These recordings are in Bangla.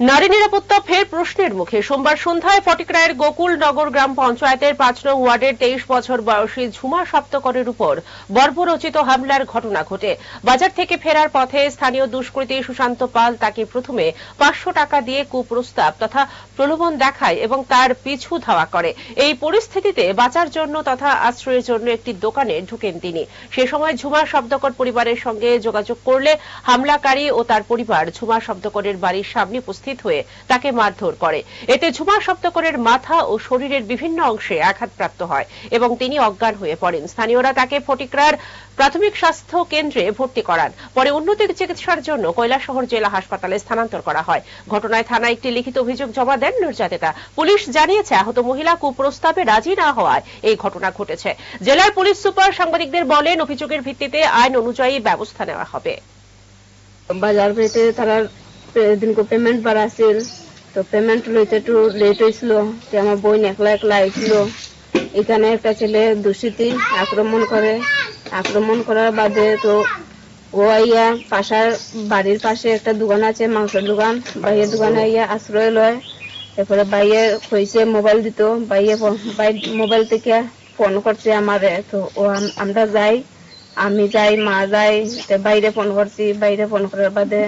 নারী নিরাপত্তা ফের প্রশ্নের মুখে। সোমবার সন্ধ্যায় ফটিকরায়ের গোকুল নগর গ্রাম পঞ্চায়েতের পাঁচ নং ওয়ার্ডের তেইশ বছর বয়সী ঝুমা সপ্তকরের উপর বর্বরচিত হামলার ঘটনা ঘটে। বাজার থেকে ফেরার পথে স্থানীয় দুষ্কৃতী সুশান্ত পাল তাকে প্রথমে পাঁচশো টাকা দিয়ে কুপ্রস্তাব তথা প্রলোভন দেখায় এবং তার পিছু ধাওয়া করে। এই পরিস্থিতিতে বাঁচার জন্য তথা আশ্রয়ের জন্য একটি দোকানে ঢুকেন তিনি। সে সময় ঝুমা শব্দকর পরিবারের সঙ্গে যোগাযোগ করলে হামলাকারী ও তার পরিবার ঝুমা শব্দকরের বাড়ির সামনে উপস্থিত হয়ে তাকে মারধর করে। এতে ঝুমা শব্দকরের মাথা ও শরীরের বিভিন্ন অংশে আঘাতপ্রাপ্ত হয় এবং তিনি অজ্ঞান হয়ে পড়েন। স্থানীয়রা তাকে ফটিকরার প্রাথমিক স্বাস্থ্য কেন্দ্রে ভর্তি করান। পরে উন্নত চিকিৎসার জন্য কৈলাসহর জেলা হাসপাতালে স্থানান্তর করা হয়। ঘটনায় থানায় একটি লিখিত অভিযোগ জমা দেন নির্যাতিতা পুলিশ জানিয়েছে, আহত মহিলা কুপ্রস্তাবে রাজি না হওয়ায় এই ঘটনা ঘটেছে। জেলার পুলিশ সুপার সাংবাদিকদের বলেন, অভিযোগের ভিত্তিতে আইন অনুযায়ী ব্যবস্থা নেওয়া হবে। বাজার পেতে তারা দিনকো পেমেন্ট বাড়াছিল তো পেমেন্ট লইতে একটু লেট হয়েছিল যে আমার বোন একলা একলা আইছিল এখানে একটা ছেলে দুষ্কৃতি আক্রমণ করে আক্রমণ করার বাদে তো ও আইয়া পাশার বাড়ির পাশে একটা দোকান আছে মাংসের দোকান। বাইয়ের দোকানে আইয়া আশ্রয় লয়। এরপরে বাইয়ে কইছে মোবাইল দিত। বাইয়ে বাই মোবাইল থেকে ফোন করছে আমারে তো ও আমরা যাই, আমি যাই, মা যাই। তে বাইরে ফোন করছি বাইরে ফোন করার বাদে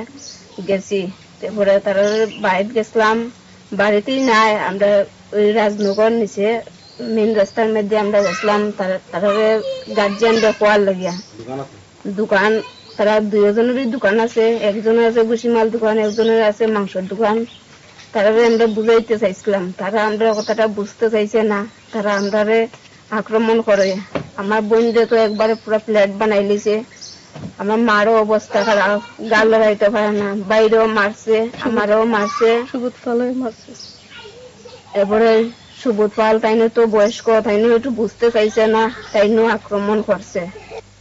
গেছি। তারপরে তারা বাইরে গেছিলাম। বাড়িতেই নাই আমরা ওই রাজনগর নিচে মেন রাস্তার মধ্যে আমরা গেছিলাম। তারা তারা গার্জিয়ান দেখোয়ার লাগিয়া। দোকান তারা দুজনেরই দোকান আছে। একজনের আছে ভুসিমাল দোকান একজনের আছে মাংসের দোকান। তারা আমরা বুঝাইতে চাইছিলাম তারা আমরা কথাটা বুঝতে চাইছে না। তারা আমরারে আক্রমণ করে। আমার বোনদের তো একবারে পুরো ফ্ল্যাট বানাই লিছে আমার মারও অবস্থা খারাপ। গাল লাগাইতে পারে না। বাইরেও মারছে আমারও মারছে। সুবোধ পালে মারছে। এরপরে সুবোধ পাল তাইনে তো বয়স্ক তাইনে একটু বুঝতে চাইছে না তাইনে আক্রমণ করছে।